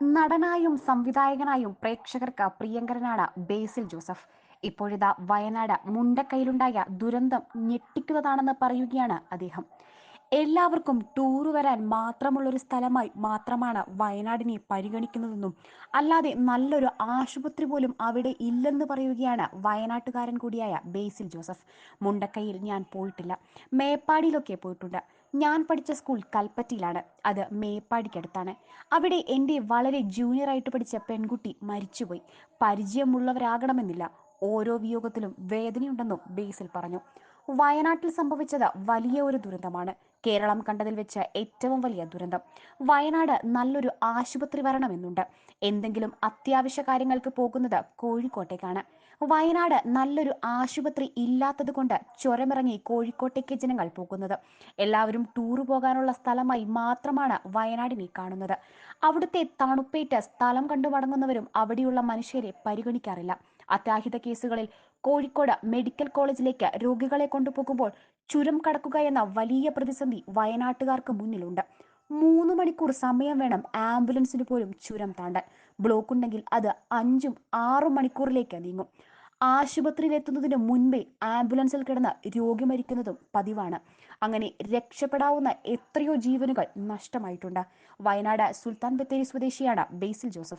നടനായും സംവിധായകനായും പ്രേക്ഷകർക്ക് പ്രിയങ്കരനാണ് ബേസിൽ ജോസഫ്. ഇപ്പോഴിതാ വയനാട് മുണ്ടക്കൈയിലുണ്ടായ ദുരന്തം ഞെട്ടിക്കുന്നതാണെന്ന് പറയുകയാണ് അദ്ദേഹം. എല്ലാവർക്കും ടൂർ വരാൻ മാത്രമുള്ള ഒരു സ്ഥലമായി മാത്രമാണ് വയനാടിനെ പരിഗണിക്കുന്നതെന്നും അല്ലാതെ നല്ലൊരു ആശുപത്രി പോലും അവിടെ ഇല്ലെന്ന് പറയുകയാണ് വയനാട്ടുകാരൻ കൂടിയായ ബേസിൽ ജോസഫ്. മുണ്ടക്കൈയിൽ ഞാൻ പോയിട്ടില്ല. മേപ്പാടിയിലൊക്കെ പോയിട്ടുണ്ട്. ഞാൻ പഠിച്ച സ്കൂൾ കൽപ്പറ്റയിലാണ്. അത് മേപ്പാടിക്കടുത്താണ്. അവിടെ എന്റെ വളരെ ജൂനിയറായിട്ട് പഠിച്ച പെൺകുട്ടി മരിച്ചുപോയി. പരിചയമുള്ളവരാകണമെന്നില്ല. ഓരോ വിയോഗത്തിലും വേദനയുണ്ടെന്നും ബേസിൽ പറഞ്ഞു. വയനാട്ടിൽ സംഭവിച്ചത് വലിയ ഒരു ദുരന്തമാണ്. കേരളം കണ്ടതിൽ വെച്ച് ഏറ്റവും വലിയ ദുരന്തം. വയനാട് നല്ലൊരു ആശുപത്രി വരണമെന്നുണ്ട്. എന്തെങ്കിലും അത്യാവശ്യ കാര്യങ്ങൾക്ക് പോകുന്നത് കോഴിക്കോട്ടേക്കാണ്. വയനാട് നല്ലൊരു ആശുപത്രി ഇല്ലാത്തത് കൊണ്ട് ചുരമിറങ്ങി കോഴിക്കോട്ടേക്ക് ജനങ്ങൾ പോകുന്നത്. എല്ലാവരും ടൂർ പോകാനുള്ള സ്ഥലമായി മാത്രമാണ് വയനാടിനെ കാണുന്നത്. അവിടുത്തെ തണുപ്പേറ്റ് സ്ഥലം കണ്ടു മടങ്ങുന്നവരും അവിടെയുള്ള മനുഷ്യരെ പരിഗണിക്കാറില്ല. അത്യാഹിത കേസുകളിൽ കോഴിക്കോട് മെഡിക്കൽ കോളേജിലേക്ക് രോഗികളെ കൊണ്ടുപോകുമ്പോൾ ചുരം കടക്കുക എന്ന വലിയ പ്രതിസന്ധി വയനാട്ടുകാർക്ക് മുന്നിലുണ്ട്. മൂന്ന് മണിക്കൂർ സമയം വേണം ആംബുലൻസിന് പോലും ചുരം താണ്ടാൻ. ബ്ലോക്ക് ഉണ്ടെങ്കിൽ അത് അഞ്ചും ആറും മണിക്കൂറിലേക്ക് നീങ്ങും. ആശുപത്രിയിൽ എത്തുന്നതിന് മുൻപേ ആംബുലൻസിൽ കിടന്ന് രോഗി മരിക്കുന്നതും പതിവാണ്. അങ്ങനെ രക്ഷപ്പെടാവുന്ന എത്രയോ ജീവനുകൾ നഷ്ടമായിട്ടുണ്ട്. വയനാട് സുൽത്താൻ ബത്തേരി സ്വദേശിയാണ് ബേസിൽ ജോസഫ്.